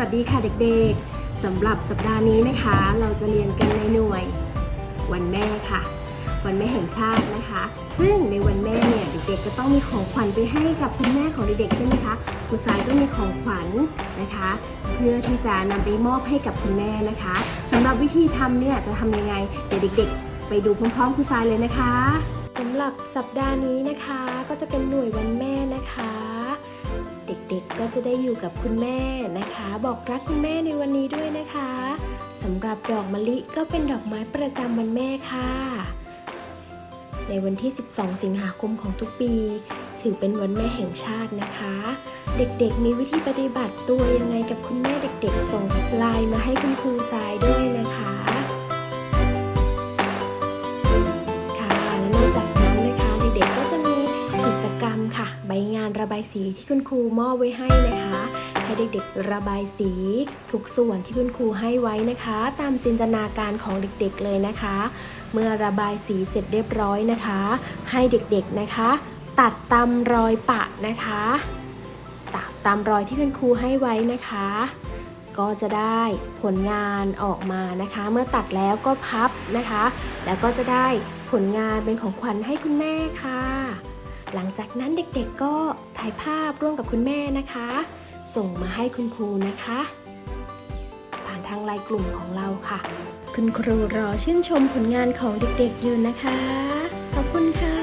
วัสดีค่ะเด็กๆสำหรับสัปดาห์นี้นะคะ เราจะเรียนกันในหน่วย วันแม่ค่ะ วันแม่แห่งชาตินะคะ ซึ่งในวันแม่เนี่ยเด็กๆก็ต้องมีของขวัญไปให้กับคุณแม่ของเด็กๆใช่ไหมคะครูสายก็มีของขวัญนะคะ เพื่อที่จะนำไปมอบให้กับคุณแม่นะคะสำหรับวิธีทำเนี่ยจะทำยังไงเดี๋ยวเด็ก ๆ ไปดูพร้อมๆครูสายเลยนะคะสำหรับสัปดาห์นี้นะคะ ก็จะได้อยู่กับคุณแม่นะคะ บอกรักคุณแม่ในวันนี้ด้วยนะคะสำหรับดอกมะลิก็เป็นดอกไม้ประจำวันแม่ค่ะ ในวันที่ 12 สิงหาคมของทุกปี ถือเป็นวันแม่แห่งชาตินะคะ เด็กๆมีวิธีปฏิบัติตัวยังไงกับคุณแม่เด็กๆ ส่งไลน์มาให้คุณครูทรายด้วยนะคะ งานระบายสีที่คุณครูมอบไว้ให้นะคะให้เด็กๆ ระบายสี ทุกส่วนที่คุณครูให้ไว้นะคะ ตามจินตนาการของเด็กๆเลยนะคะ เมื่อระบายสีเสร็จเรียบร้อยนะคะ ให้เด็กๆนะคะ ตัดตามรอยปะนะคะ ตัดตามรอยที่คุณครูให้ไว้นะคะ ก็จะได้ผลงานออกมานะคะ เมื่อตัดแล้วก็พับนะคะ แล้วก็จะได้ผลงานเป็นของขวัญให้คุณแม่ค่ะ หลังจากนั้นเด็กๆก็ถ่ายภาพร่วมกับคุณแม่นะคะ ส่งมาให้คุณครูนะคะ ผ่านทางไลน์กลุ่มของเราค่ะ คุณครูรอชื่นชมผลงานของเด็กๆอยู่นะคะ ขอบคุณค่ะ